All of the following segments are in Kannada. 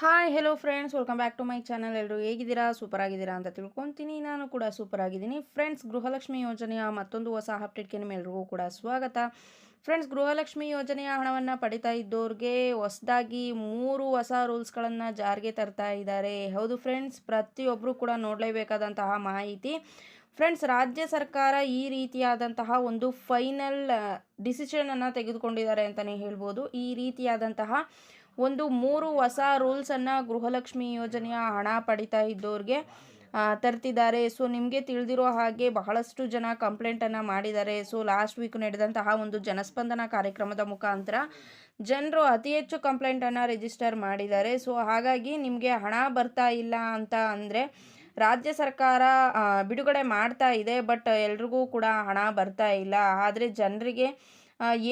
Hi hello friends welcome back to my channel ಎಲ್ಲರೂ ಹೇಗಿದ್ದೀರಾ? ಸೂಪರ್ ಆಗಿದ್ದೀರಾ ಅಂತ ತಿಳ್ಕೊತೀನಿ. ನಾನು ಕೂಡ ಸೂಪರ್ ಆಗಿದ್ದೀನಿ ಫ್ರೆಂಡ್ಸ್ ಗೃಹಲಕ್ಷ್ಮಿ ಯೋಜನೆಯ ಮತ್ತೊಂದು ಹೊಸ ಅಪ್ಡೇಟ್ಗೆ ನಿಮ್ಮೆಲ್ರಿಗೂ ಕೂಡ ಸ್ವಾಗತ. ಫ್ರೆಂಡ್ಸ್ ಗೃಹಲಕ್ಷ್ಮಿ ಯೋಜನೆಯ ಹಣವನ್ನು ಪಡಿತಾ ಇದ್ದವ್ರಿಗೆ ಹೊಸದಾಗಿ ಮೂರು ಹೊಸ ರೂಲ್ಸ್ಗಳನ್ನು ಜಾರಿಗೆ ತರ್ತಾ ಇದ್ದಾರೆ. ಹೌದು ಫ್ರೆಂಡ್ಸ್ ಪ್ರತಿಯೊಬ್ಬರು ಕೂಡ ನೋಡಲೇಬೇಕಾದಂತಹ ಮಾಹಿತಿ. ಫ್ರೆಂಡ್ಸ್ ರಾಜ್ಯ ಸರ್ಕಾರ ಈ ರೀತಿಯಾದಂತಹ ಒಂದು ಫೈನಲ್ ಡಿಸಿಷನನ್ನು ತೆಗೆದುಕೊಂಡಿದ್ದಾರೆ ಅಂತಲೇ ಹೇಳ್ಬೋದು. ಈ ರೀತಿಯಾದಂತಹ ಒಂದು ಮೂರು ಹೊಸ ರೂಲ್ಸನ್ನು ಗೃಹಲಕ್ಷ್ಮಿ ಯೋಜನೆಯ ಹಣ ಪಡಿತಾ ಇದ್ದವ್ರಿಗೆ ತರ್ತಿದ್ದಾರೆ. ಸೊ ನಿಮಗೆ ತಿಳಿದಿರೋ ಹಾಗೆ ಬಹಳಷ್ಟು ಜನ ಕಂಪ್ಲೇಂಟನ್ನು ಮಾಡಿದ್ದಾರೆ. ಸೊ ಲಾಸ್ಟ್ ವೀಕ್ ನಡೆದಂತಹ ಒಂದು ಜನಸ್ಪಂದನ ಕಾರ್ಯಕ್ರಮದ ಮುಖಾಂತರ ಜನರು ಅತಿ ಹೆಚ್ಚು ಕಂಪ್ಲೇಂಟನ್ನು ರಿಜಿಸ್ಟರ್ ಮಾಡಿದ್ದಾರೆ. ಸೊ ಹಾಗಾಗಿ ನಿಮಗೆ ಹಣ ಬರ್ತಾ ಇಲ್ಲ ಅಂತ ಅಂದರೆ ರಾಜ್ಯ ಸರ್ಕಾರ ಬಿಡುಗಡೆ ಮಾಡ್ತಾ ಇದೆ ಬಟ್ ಎಲ್ರಿಗೂ ಕೂಡ ಹಣ ಬರ್ತಾ ಇಲ್ಲ. ಆದರೆ ಜನರಿಗೆ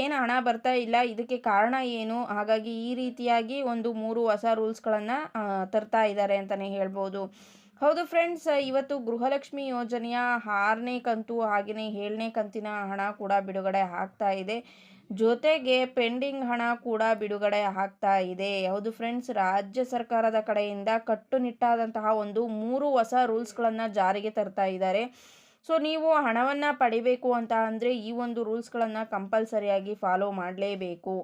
ಏನು ಹಣ ಬರ್ತಾ ಇಲ್ಲ, ಇದಕ್ಕೆ ಕಾರಣ ಏನು? ಹಾಗಾಗಿ ಈ ರೀತಿಯಾಗಿ ಒಂದು ಮೂರು ಹೊಸ ರೂಲ್ಸ್ಗಳನ್ನು ತರ್ತಾ ಇದ್ದಾರೆ ಅಂತಲೇ ಹೇಳ್ಬೋದು. ಹೌದು ಫ್ರೆಂಡ್ಸ್, ಇವತ್ತು ಗೃಹಲಕ್ಷ್ಮಿ ಯೋಜನೆಯ ಆರನೇ ಕಂತು ಹಾಗೆಯೇ ಏಳನೇ ಕಂತಿನ ಹಣ ಕೂಡ ಬಿಡುಗಡೆ ಆಗ್ತಾ ಇದೆ. ಜೊತೆಗೆ ಪೆಂಡಿಂಗ್ ಹಣ ಕೂಡ ಬಿಡುಗಡೆ ಆಗ್ತಾ ಇದೆ. ಹೌದು ಫ್ರೆಂಡ್ಸ್, ರಾಜ್ಯ ಸರ್ಕಾರದ ಕಡೆಯಿಂದ ಕಟ್ಟುನಿಟ್ಟಾದಂತಹ ಒಂದು ಮೂರು ಹೊಸ ರೂಲ್ಸ್ಗಳನ್ನು ಜಾರಿಗೆ ತರ್ತಾ ಇದ್ದಾರೆ ಸೊ ನೀವು ಹಣವನ್ನು ಪಡಿಬೇಕು ಅಂತ ಅಂದರೆ ಈ ಒಂದು ರೂಲ್ಸ್ಗಳನ್ನು ಕಂಪಲ್ಸರಿಯಾಗಿ ಫಾಲೋ ಮಾಡಲೇಬೇಕು.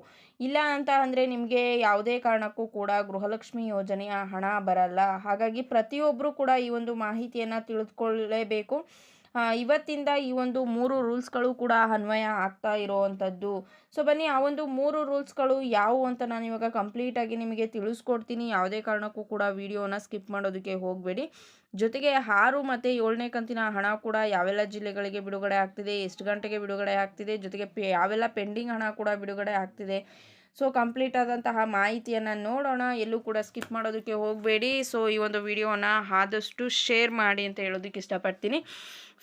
ಇಲ್ಲ ಅಂತ ಅಂದರೆ ನಿಮಗೆ ಯಾವುದೇ ಕಾರಣಕ್ಕೂ ಕೂಡ ಗೃಹಲಕ್ಷ್ಮಿ ಯೋಜನೆಯ ಹಣ ಬರಲ್ಲ. ಹಾಗಾಗಿ ಪ್ರತಿಯೊಬ್ಬರು ಕೂಡ ಈ ಒಂದು ಮಾಹಿತಿಯನ್ನು ತಿಳಿದುಕೊಳ್ಳಲೇಬೇಕು. ಆ, ಇವತ್ತಿಂದ ಈ ಒಂದು ಮೂರು ರೂಲ್ಸ್ಗಳು ಕೂಡ ಅನ್ವಯ ಆಗ್ತಾ ಇರೋವಂಥದ್ದು. ಸೊ ಬನ್ನಿ, ಆ ಒಂದು ಮೂರು ರೂಲ್ಸ್ಗಳು ಯಾವುವು ಅಂತ ನಾನು ಇವಾಗ ಕಂಪ್ಲೀಟಾಗಿ ನಿಮಗೆ ತಿಳಿಸ್ಕೊಡ್ತೀನಿ. ಯಾವುದೇ ಕಾರಣಕ್ಕೂ ಕೂಡ ವಿಡಿಯೋನ ಸ್ಕಿಪ್ ಮಾಡೋದಕ್ಕೆ ಹೋಗಬೇಡಿ. ಜೊತೆಗೆ ಆರು ಮತ್ತು ಏಳನೇ ಕಂತಿನ ಹಣ ಕೂಡ ಯಾವೆಲ್ಲ ಜಿಲ್ಲೆಗಳಿಗೆ ಬಿಡುಗಡೆ ಆಗ್ತಿದೆ, ಎಷ್ಟು ಗಂಟೆಗೆ ಬಿಡುಗಡೆ ಆಗ್ತಿದೆ, ಜೊತೆಗೆ ಪೆ, ಯಾವೆಲ್ಲ ಪೆಂಡಿಂಗ್ ಹಣ ಕೂಡ ಬಿಡುಗಡೆ ಆಗ್ತಿದೆ. ಸೊ ಕಂಪ್ಲೀಟ್ ಆದಂತಹ ಮಾಹಿತಿಯನ್ನು ನೋಡೋಣ. ಎಲ್ಲೂ ಕೂಡ ಸ್ಕಿಪ್ ಮಾಡೋದಕ್ಕೆ ಹೋಗಬೇಡಿ. ಸೊ ಈ ಒಂದು ವಿಡಿಯೋನ ಆದಷ್ಟು ಶೇರ್ ಮಾಡಿ ಅಂತ ಹೇಳೋದಕ್ಕೆ ಇಷ್ಟಪಡ್ತೀನಿ.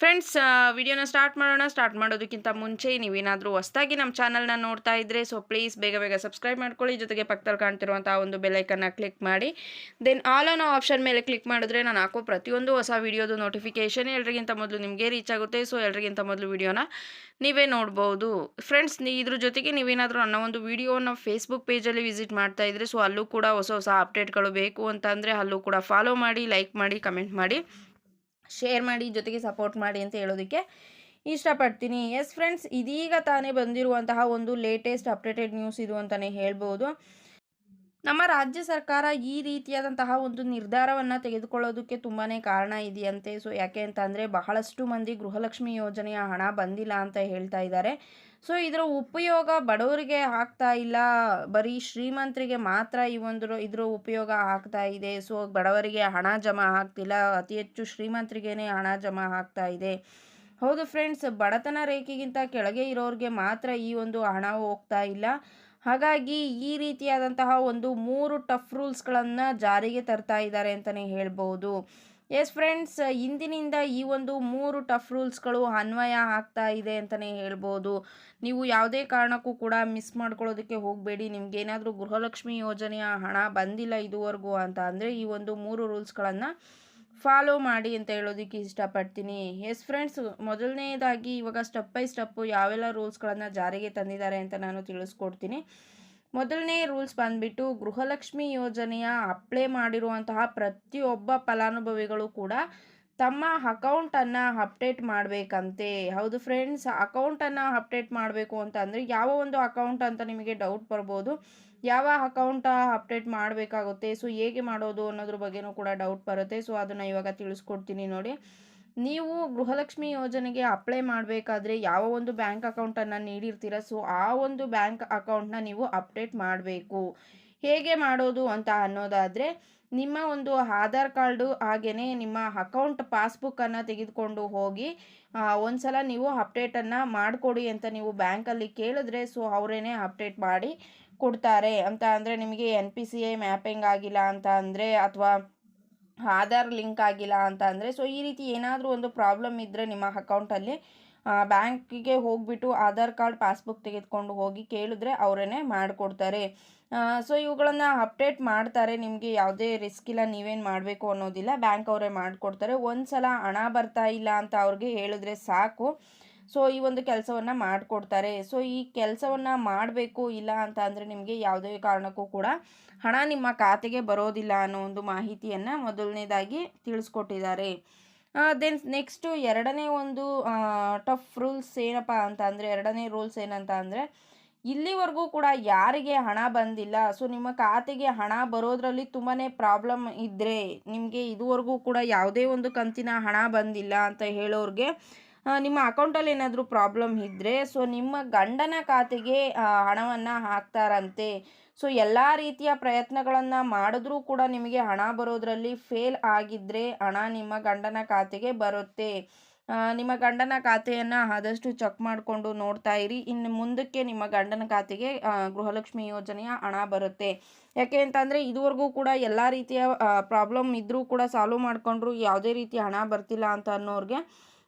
ಫ್ರೆಂಡ್ಸ್ ವಿಡಿಯೋನ ಸ್ಟಾರ್ಟ್ ಮಾಡೋಣ. ಸ್ಟಾರ್ಟ್ ಮಾಡೋದಕ್ಕಿಂತ ಮುಂಚೆ ನೀವೇನಾದರೂ ಹೊಸದಾಗಿ ನಮ್ಮ ಚಾನಲ್ನ ನೋಡ್ತಾ ಇದ್ದರೆ ಸೊ ಪ್ಲೀಸ್ ಬೇಗ ಬೇಗ ಸಬ್ಸ್ಕ್ರೈಬ್ ಮಾಡ್ಕೊಳ್ಳಿ. ಜೊತೆಗೆ ಪಕ್ಕದಲ್ಲಿ ಕಾಣ್ತಿರುವಂಥ ಒಂದು ಬೆಲೈಕನ್ನು ಕ್ಲಿಕ್ ಮಾಡಿ. ದೆನ್ ಆಲ್ ಅನ್ನೋ ಆಪ್ಷನ್ ಮೇಲೆ ಕ್ಲಿಕ್ ಮಾಡಿದ್ರೆ ನಾನು ಹಾಕೋ ಪ್ರತಿಯೊಂದು ಹೊಸ ವಿಡಿಯೋದು ನೋಟಿಫಿಕೇಷನ್ ಎಲ್ರಿಗಿಂತ ಮೊದಲು ನಿಮಗೆ ರೀಚ್ ಆಗುತ್ತೆ. ಸೊ ಎಲ್ರಿಗಿಂತ ಮೊದಲು ವಿಡಿಯೋನ ನೀವೇ ನೋಡ್ಬೋದು. ಫ್ರೆಂಡ್ಸ್ ಇದ್ರ ಜೊತೆಗೆ ನೀವೇನಾದರೂ ನನ್ನ ಒಂದು ವೀಡಿಯೋನ ಫೇಸ್ಬುಕ್ ಪೇಜಲ್ಲಿ ವಿಸಿಟ್ ಮಾಡ್ತಾ ಇದ್ರೆ ಸೊ ಅಲ್ಲೂ ಕೂಡ ಹೊಸ ಹೊಸ ಅಪ್ಡೇಟ್ಗಳು ಬೇಕು ಅಂತ ಅಂದರೆ ಅಲ್ಲೂ ಕೂಡ ಫಾಲೋ ಮಾಡಿ ಲೈಕ್ ಮಾಡಿ ಕಮೆಂಟ್ ಮಾಡಿ ಶೇರ್ ಮಾಡಿ, ಜೊತೆಗೆ ಸಪೋರ್ಟ್ ಮಾಡಿ ಅಂತ ಹೇಳೋದಕ್ಕೆ ಇಷ್ಟಪಡ್ತೀನಿ. ಎಸ್ ಫ್ರೆಂಡ್ಸ್ ಇದೀಗ ತಾನೇ ಬಂದಿರುವಂತಹ ಒಂದು ಲೇಟೆಸ್ಟ್ ಅಪ್ಡೇಟೆಡ್ ನ್ಯೂಸ್ ಇದು ಅಂತಲೇ ಹೇಳ್ಬೋದು. ನಮ್ಮ ರಾಜ್ಯ ಸರ್ಕಾರ ಈ ರೀತಿಯಾದಂತಹ ಒಂದು ನಿರ್ಧಾರವನ್ನು ತೆಗೆದುಕೊಳ್ಳೋದಕ್ಕೆ ತುಂಬಾ ಕಾರಣ ಇದೆಯಂತೆ. ಸೊ ಯಾಕೆ ಅಂತ ಅಂದರೆ ಬಹಳಷ್ಟು ಮಂದಿ ಗೃಹಲಕ್ಷ್ಮಿ ಯೋಜನೆಯ ಹಣ ಬಂದಿಲ್ಲ ಅಂತ ಹೇಳ್ತಾ ಇದ್ದಾರೆ. ಸೊ ಇದರ ಉಪಯೋಗ ಬಡವರಿಗೆ ಆಗ್ತಾ ಇಲ್ಲ. ಬರೀ ಶ್ರೀಮಂತರಿಗೆ ಮಾತ್ರ ಈ ಒಂದು ಇದರ ಉಪಯೋಗ ಆಗ್ತಾ ಇದೆ. ಸೊ ಬಡವರಿಗೆ ಹಣ ಜಮಾ ಆಗ್ತಿಲ್ಲ. ಅತಿ ಹೆಚ್ಚು ಶ್ರೀಮಂತರಿಗೇನೆ ಹಣ ಜಮಾ ಆಗ್ತಾ ಇದೆ. ಹೌದು ಫ್ರೆಂಡ್ಸ್ ಬಡತನ ರೇಖೆಗಿಂತ ಕೆಳಗೆ ಇರೋರಿಗೆ ಮಾತ್ರ ಈ ಒಂದು ಹಣ ಹೋಗ್ತಾ ಇಲ್ಲ. ಹಾಗಾಗಿ ಈ ರೀತಿಯಾದಂತಹ ಒಂದು ಮೂರು ಟಫ್ ರೂಲ್ಸ್ಗಳನ್ನು ಜಾರಿಗೆ ತರ್ತಾ ಇದ್ದಾರೆ ಅಂತಲೇ ಹೇಳ್ಬೋದು. ಎಸ್ ಫ್ರೆಂಡ್ಸ್ ಇಂದಿನಿಂದ ಈ ಒಂದು ಮೂರು ಟಫ್ ರೂಲ್ಸ್ಗಳು ಅನ್ವಯ ಆಗ್ತಾ ಇದೆ ಅಂತಲೇ ಹೇಳ್ಬೋದು. ನೀವು ಯಾವುದೇ ಕಾರಣಕ್ಕೂ ಕೂಡ ಮಿಸ್ ಮಾಡ್ಕೊಳ್ಳೋದಕ್ಕೆ ಹೋಗಬೇಡಿ. ನಿಮ್ಗೆ ಏನಾದರೂ ಗೃಹಲಕ್ಷ್ಮಿ ಯೋಜನೆಯ ಹಣ ಬಂದಿಲ್ಲ ಇದುವರೆಗೂ ಅಂತ ಅಂದರೆ ಈ ಒಂದು ಮೂರು ರೂಲ್ಸ್ಗಳನ್ನು ಫಾಲೋ ಮಾಡಿ ಅಂತ ಹೇಳೋದಕ್ಕೆ ಇಷ್ಟಪಡ್ತೀನಿ. ಎಸ್ ಫ್ರೆಂಡ್ಸ್ ಮೊದಲನೇದಾಗಿ ಇವಾಗ ಸ್ಟೆಪ್ ಬೈ ಸ್ಟೆಪ್ಪು ಯಾವೆಲ್ಲ ರೂಲ್ಸ್ಗಳನ್ನು ಜಾರಿಗೆ ತಂದಿದ್ದಾರೆ ಅಂತ ನಾನು ತಿಳಿಸ್ಕೊಡ್ತೀನಿ. ಮೊದಲನೇ ರೂಲ್ಸ್ ಬಂದ್ಬಿಟ್ಟು ಗೃಹಲಕ್ಷ್ಮಿ ಯೋಜನೆಯ ಅಪ್ಲೈ ಮಾಡಿರುವಂತಹ ಪ್ರತಿಯೊಬ್ಬ ಫಲಾನುಭವಿಗಳು ಕೂಡ ತಮ್ಮ ಅಕೌಂಟನ್ನು ಅಪ್ಡೇಟ್ ಮಾಡಬೇಕಂತೆ. ಹೌದು ಫ್ರೆಂಡ್ಸ್ ಅಕೌಂಟನ್ನು ಅಪ್ಡೇಟ್ ಮಾಡಬೇಕು ಅಂತ ಯಾವ ಒಂದು ಅಕೌಂಟ್ ಅಂತ ನಿಮಗೆ ಡೌಟ್ ಬರ್ಬೋದು. ಯಾವ ಅಕೌಂಟ್ ಅಪ್ಡೇಟ್ ಮಾಡಬೇಕಾಗುತ್ತೆ? ಸೊ ಹೇಗೆ ಮಾಡೋದು ಅನ್ನೋದ್ರ ಬಗ್ಗೆನೂ ಕೂಡ ಡೌಟ್ ಬರುತ್ತೆ. ಸೊ ಅದನ್ನು ಇವಾಗ ತಿಳಿಸ್ಕೊಡ್ತೀನಿ ನೋಡಿ. ನೀವು ಗೃಹಲಕ್ಷ್ಮಿ ಯೋಜನೆಗೆ ಅಪ್ಲೈ ಮಾಡಬೇಕಾದ್ರೆ ಯಾವ ಒಂದು ಬ್ಯಾಂಕ್ ಅಕೌಂಟನ್ನು ನೀಡಿರ್ತೀರ? ಸೊ ಆ ಒಂದು ಬ್ಯಾಂಕ್ ಅಕೌಂಟ್ನ ನೀವು ಅಪ್ಡೇಟ್ ಮಾಡಬೇಕು. ಹೇಗೆ ಮಾಡೋದು ಅಂತ ಅನ್ನೋದಾದರೆ ನಿಮ್ಮ ಒಂದು ಆಧಾರ್ ಕಾರ್ಡು ಹಾಗೆಯೇ ನಿಮ್ಮ ಅಕೌಂಟ್ ಪಾಸ್ಬುಕ್ಕನ್ನು ತೆಗೆದುಕೊಂಡು ಹೋಗಿ ಆ, ಒಂದ್ಸಲ ನೀವು ಅಪ್ಡೇಟನ್ನು ಮಾಡಿಕೊಡಿ ಅಂತ ನೀವು ಬ್ಯಾಂಕಲ್ಲಿ ಕೇಳಿದ್ರೆ ಸೊ ಅವರೇನೆ ಅಪ್ಡೇಟ್ ಮಾಡಿ ಕೊಡ್ತಾರೆ ಅಂತ ಅಂದರೆ ನಿಮಗೆ N P C I mapping ಆಗಿಲ್ಲ ಅಂತ ಅಂದರೆ ಅಥವಾ ಆಧಾರ್ ಲಿಂಕ್ ಆಗಿಲ್ಲ ಅಂತ ಅಂದರೆ ಸೊ ಈ ರೀತಿ ಏನಾದರೂ ಒಂದು ಪ್ರಾಬ್ಲಮ್ ಇದ್ದರೆ ನಿಮ್ಮ ಅಕೌಂಟಲ್ಲಿ ಬ್ಯಾಂಕಿಗೆ ಹೋಗಿಬಿಟ್ಟು ಆಧಾರ್ ಕಾರ್ಡ್ ಪಾಸ್ಬುಕ್ ತೆಗೆದುಕೊಂಡು ಹೋಗಿ ಕೇಳಿದ್ರೆ ಅವರೇ ಮಾಡಿಕೊಡ್ತಾರೆ. ಸೊ ಇವುಗಳನ್ನು ಅಪ್ಡೇಟ್ ಮಾಡ್ತಾರೆ. ನಿಮಗೆ ಯಾವುದೇ ರಿಸ್ಕ್ ಇಲ್ಲ, ನೀವೇನು ಮಾಡಬೇಕು ಅನ್ನೋದಿಲ್ಲ. ಬ್ಯಾಂಕ್ ಅವರೇ ಮಾಡಿಕೊಡ್ತಾರೆ. ಒಂದು ಸಲ ಹಣ ಬರ್ತಾ ಇಲ್ಲ ಅಂತ ಅವ್ರಿಗೆ ಹೇಳಿದ್ರೆ ಸಾಕು. ಸೊ, ಈ ಒಂದು ಕೆಲಸವನ್ನು ಮಾಡಿಕೊಡ್ತಾರೆ. ಸೊ, ಈ ಕೆಲಸವನ್ನು ಮಾಡಬೇಕು ಇಲ್ಲ ಅಂತ ಅಂದರೆ ನಿಮಗೆ ಯಾವುದೇ ಕಾರಣಕ್ಕೂ ಕೂಡ ಹಣ ನಿಮ್ಮ ಖಾತೆಗೆ ಬರೋದಿಲ್ಲ ಅನ್ನೋ ಒಂದು ಮಾಹಿತಿಯನ್ನು ಮೊದಲನೇದಾಗಿ ತಿಳಿಸ್ಕೊಟ್ಟಿದ್ದಾರೆ. ದೆನ್ ನೆಕ್ಸ್ಟು ಎರಡನೇ ಒಂದು ಟಫ್ ರೂಲ್ಸ್ ಏನಪ್ಪ ಅಂತ ಅಂದರೆ, ಎರಡನೇ ರೂಲ್ಸ್ ಏನಂತ ಅಂದರೆ, ಇಲ್ಲಿವರೆಗೂ ಕೂಡ ಯಾರಿಗೆ ಹಣ ಬಂದಿಲ್ಲ. ಸೊ, ನಿಮ್ಮ ಖಾತೆಗೆ ಹಣ ಬರೋದರಲ್ಲಿ ತುಂಬಾ ಪ್ರಾಬ್ಲಮ್ ಇದ್ದರೆ ನಿಮಗೆ ಇದುವರೆಗೂ ಕೂಡ ಯಾವುದೇ ಒಂದು ಕಂತಿನ ಹಣ ಬಂದಿಲ್ಲ ಅಂತ ಹೇಳೋರಿಗೆ ನಿಮ್ಮ ಅಕೌಂಟಲ್ಲಿ ಏನಾದರೂ ಪ್ರಾಬ್ಲಮ್ ಇದ್ದರೆ ಸೊ ನಿಮ್ಮ ಗಂಡನ ಖಾತೆಗೆ ಹಣವನ್ನು ಹಾಕ್ತಾರಂತೆ. ಸೊ ಎಲ್ಲ ರೀತಿಯ ಪ್ರಯತ್ನಗಳನ್ನು ಮಾಡಿದ್ರೂ ಕೂಡ ನಿಮಗೆ ಹಣ ಬರೋದರಲ್ಲಿ ಫೇಲ್ ಆಗಿದ್ದರೆ ಹಣ ನಿಮ್ಮ ಗಂಡನ ಖಾತೆಗೆ ಬರುತ್ತೆ. ನಿಮ್ಮ ಗಂಡನ ಖಾತೆಯನ್ನು ಆದಷ್ಟು ಚೆಕ್ ಮಾಡಿಕೊಂಡು ನೋಡ್ತಾ ಇರಿ. ಇನ್ನು ಮುಂದಕ್ಕೆ ನಿಮ್ಮ ಗಂಡನ ಖಾತೆಗೆ ಗೃಹಲಕ್ಷ್ಮಿ ಯೋಜನೆಯ ಹಣ ಬರುತ್ತೆ. ಯಾಕೆ ಅಂತಂದರೆ ಇದುವರೆಗೂ ಕೂಡ ಎಲ್ಲ ರೀತಿಯ ಪ್ರಾಬ್ಲಮ್ ಇದ್ದರೂ ಕೂಡ ಸಾಲ್ವ್ ಮಾಡಿಕೊಂಡ್ರು ಯಾವುದೇ ರೀತಿ ಹಣ ಬರ್ತಿಲ್ಲ ಅಂತ ಅನ್ನೋರಿಗೆ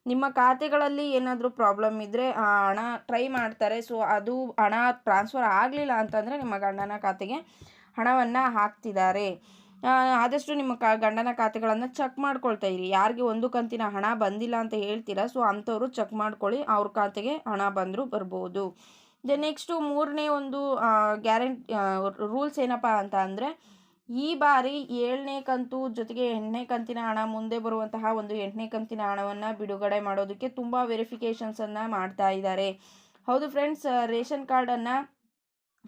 ನಿಮ್ಮ ಖಾತೆಗಳಲ್ಲಿ ಏನಾದರೂ ಪ್ರಾಬ್ಲಮ್ ಇದ್ದರೆ ಹಣ ಟ್ರೈ ಮಾಡ್ತಾರೆ. ಸೊ ಅದು ಹಣ ಟ್ರಾನ್ಸ್ಫರ್ ಆಗಲಿಲ್ಲ ಅಂತಂದರೆ ನಿಮ್ಮ ಗಂಡನ ಖಾತೆಗೆ ಹಣವನ್ನು ಹಾಕ್ತಿದ್ದಾರೆ. ಆದಷ್ಟು ನಿಮ್ಮ ಕ, ಗಂಡನ ಖಾತೆಗಳನ್ನು ಚೆಕ್ ಮಾಡ್ಕೊಳ್ತಾ ಇರಿ. ಯಾರಿಗೆ ಒಂದು ಕಂತಿನ ಹಣ ಬಂದಿಲ್ಲ ಅಂತ ಹೇಳ್ತೀರಾ ಸೊ ಅಂಥವ್ರು ಚೆಕ್ ಮಾಡ್ಕೊಳ್ಳಿ, ಅವ್ರ ಖಾತೆಗೆ ಹಣ ಬಂದರೂ ಬರ್ಬೋದು. ದೆನ್ ನೆಕ್ಸ್ಟು ಮೂರನೇ ಒಂದು ಗ್ಯಾರಂಟಿ ರೂಲ್ಸ್ ಏನಪ್ಪ ಅಂತ ಅಂದರೆ ಈ ಬಾರಿ ಏಳನೇ ಕಂತು ಜೊತೆಗೆ ಎಂಟನೇ ಕಂತಿನ ಹಣ ಮುಂದೆ ಬರುವಂತಹ ಒಂದು ಎಂಟನೇ ಕಂತಿನ ಹಣವನ್ನು ಬಿಡುಗಡೆ ಮಾಡೋದಕ್ಕೆ ತುಂಬ ವೆರಿಫಿಕೇಷನ್ಸನ್ನು ಮಾಡ್ತಾ ಇದ್ದಾರೆ. ಹೌದು ಫ್ರೆಂಡ್ಸ್ ರೇಷನ್ ಕಾರ್ಡನ್ನು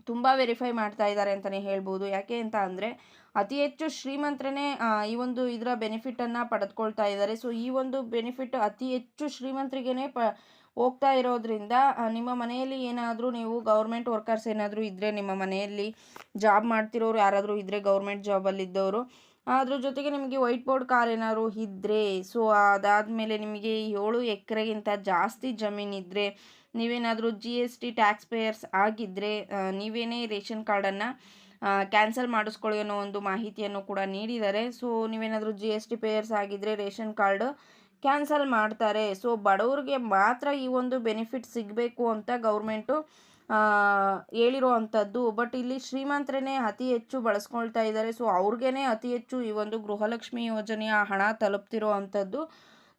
ತುಂಬ ವೆರಿಫೈ ಮಾಡ್ತಾ ಇದ್ದಾರೆ ಅಂತಲೇ ಹೇಳ್ಬೋದು. ಯಾಕೆ ಅಂತ ಅಂದರೆ ಅತಿ ಹೆಚ್ಚು ಶ್ರೀಮಂತರೇ ಈ ಒಂದು ಇದರ ಬೆನಿಫಿಟನ್ನು ಪಡೆದುಕೊಳ್ತಾ ಇದ್ದಾರೆ. ಸೊ ಈ ಒಂದು ಬೆನಿಫಿಟ್ ಅತಿ ಹೆಚ್ಚು ಶ್ರೀಮಂತರಿಗೇ ಪ ಹೋಗ್ತಾ ಇರೋದ್ರಿಂದ ನಿಮ್ಮ ಮನೆಯಲ್ಲಿ ಏನಾದರೂ ನೀವು ಗೌರ್ಮೆಂಟ್ ವರ್ಕರ್ಸ್ ಏನಾದರೂ ಇದ್ದರೆ ನಿಮ್ಮ ಮನೆಯಲ್ಲಿ ಜಾಬ್ ಮಾಡ್ತಿರೋರು ಯಾರಾದರೂ ಇದ್ದರೆ ಗೌರ್ಮೆಂಟ್ ಜಾಬಲ್ಲಿದ್ದವರು ಅದ್ರ ಜೊತೆಗೆ ನಿಮಗೆ ವೈಟ್ ಬೋರ್ಡ್ ಕಾರ್ ಏನಾದ್ರು ಇದ್ದರೆ ಸೊ ಅದಾದಮೇಲೆ ನಿಮಗೆ ಏಳು ಎಕರೆಗಿಂತ ಜಾಸ್ತಿ ಜಮೀನಿದ್ದರೆ ನೀವೇನಾದರೂ G S T tax payers ಆಗಿದ್ದರೆ ನೀವೇನೇ ರೇಷನ್ ಕಾರ್ಡನ್ನು ಕ್ಯಾನ್ಸಲ್ ಮಾಡಿಸ್ಕೊಳ್ಳಿ ಅನ್ನೋ ಒಂದು ಮಾಹಿತಿಯನ್ನು ಕೂಡ ನೀಡಿದ್ದಾರೆ. ಸೊ ನೀವೇನಾದರೂ ಜಿ ಎಸ್ ಟಿ ಪೇಯರ್ಸ್ ಆಗಿದ್ದರೆ ರೇಷನ್ ಕಾರ್ಡ್ ಕ್ಯಾನ್ಸಲ್ ಮಾಡ್ತಾರೆ. ಸೊ, ಬಡವ್ರಿಗೆ ಮಾತ್ರ ಈ ಒಂದು ಬೆನಿಫಿಟ್ ಸಿಗಬೇಕು ಅಂತ ಗೌರ್ಮೆಂಟು ಹೇಳಿರೋ ಅಂಥದ್ದು. ಬಟ್ ಇಲ್ಲಿ ಶ್ರೀಮಂತರೇ ಅತಿ ಹೆಚ್ಚು ಬಳಸ್ಕೊಳ್ತಾ ಇದ್ದಾರೆ. ಸೊ ಅವ್ರಿಗೇ ಅತಿ ಹೆಚ್ಚು ಈ ಒಂದು ಗೃಹಲಕ್ಷ್ಮಿ ಯೋಜನೆಯ ಹಣ ತಲುಪ್ತಿರೋ ಅಂಥದ್ದು.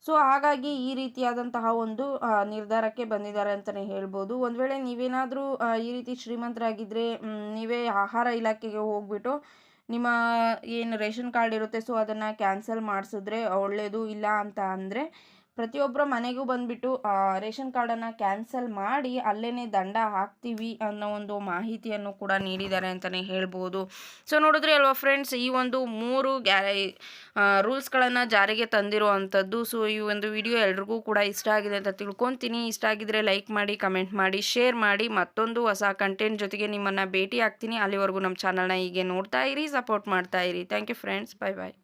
ಸೊ, ಹಾಗಾಗಿ ಈ ರೀತಿಯಾದಂತಹ ಒಂದು ನಿರ್ಧಾರಕ್ಕೆ ಬಂದಿದ್ದಾರೆ ಅಂತಲೇ ಹೇಳ್ಬೋದು. ಒಂದು ವೇಳೆ ನೀವೇನಾದರೂ ಈ ರೀತಿ ಶ್ರೀಮಂತರಾಗಿದ್ದರೆ ನೀವೇ ಆಹಾರ ಇಲಾಖೆಗೆ ಹೋಗ್ಬಿಟ್ಟು ನಿಮ್ಮ ಏನು ರೇಷನ್ ಕಾರ್ಡ್ ಇರುತ್ತೆ ಸೊ ಅದನ್ನು ಕ್ಯಾನ್ಸಲ್ ಮಾಡಿಸಿದ್ರೆ ಒಳ್ಳೆಯದು ಇಲ್ಲ ಅಂತ ಅಂದರೆ ಪ್ರತಿಯೊಬ್ಬರ ಮನೆಗೂ ಬಂದುಬಿಟ್ಟು ರೇಷನ್ ಕಾರ್ಡನ್ನು ಕ್ಯಾನ್ಸಲ್ ಮಾಡಿ ಅಲ್ಲೇ ದಂಡ ಹಾಕ್ತೀವಿ ಅನ್ನೋ ಒಂದು ಮಾಹಿತಿಯನ್ನು ಕೂಡ ನೀಡಿದ್ದಾರೆ ಅಂತಲೇ ಹೇಳ್ಬೋದು. ಸೊ, ನೋಡಿದ್ರೆ ಅಲ್ವಾ ಫ್ರೆಂಡ್ಸ್ ಈ ಒಂದು ಮೂರು ಗ್ಯಾರ ರೂಲ್ಸ್ಗಳನ್ನು ಜಾರಿಗೆ ತಂದಿರುವಂಥದ್ದು. ಸೊ, ಈ ಒಂದು ವಿಡಿಯೋ ಎಲ್ರಿಗೂ ಕೂಡ ಇಷ್ಟ ಆಗಿದೆ ಅಂತ ತಿಳ್ಕೊತೀನಿ. ಇಷ್ಟ ಆಗಿದ್ರೆ ಲೈಕ್ ಮಾಡಿ ಕಮೆಂಟ್ ಮಾಡಿ ಶೇರ್ ಮಾಡಿ. ಮತ್ತೊಂದು ಹೊಸ ಕಂಟೆಂಟ್ ಜೊತೆಗೆ ನಿಮ್ಮನ್ನು ಭೇಟಿ ಆಗ್ತೀನಿ ಅಲ್ಲಿವರೆಗೂ ನಮ್ಮ ಚಾನಲ್ನ ಹೀಗೆ ನೋಡ್ತಾ ಇರಿ ಸಪೋರ್ಟ್ ಮಾಡ್ತಾ ಇರಿ. Thank you friends bye bye